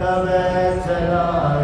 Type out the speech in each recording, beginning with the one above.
کب چلا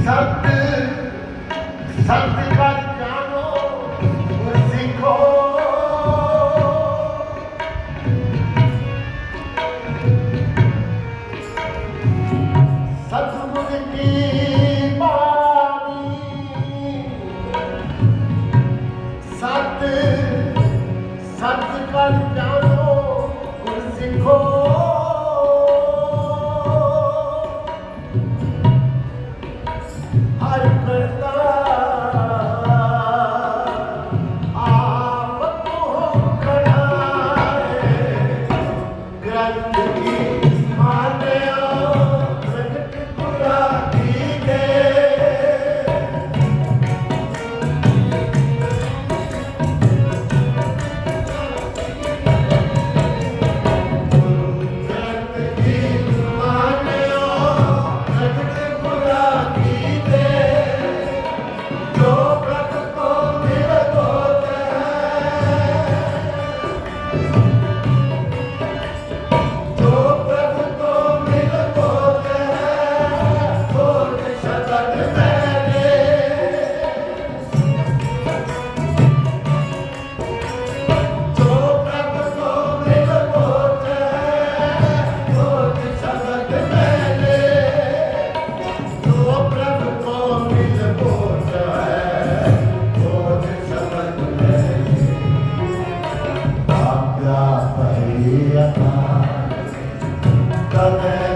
ਸਤ ਸਤ ਕਰ ਜਾਣੋ ਸਿੱਖੋ ਸਤਿਗੁਰ ਕੀ the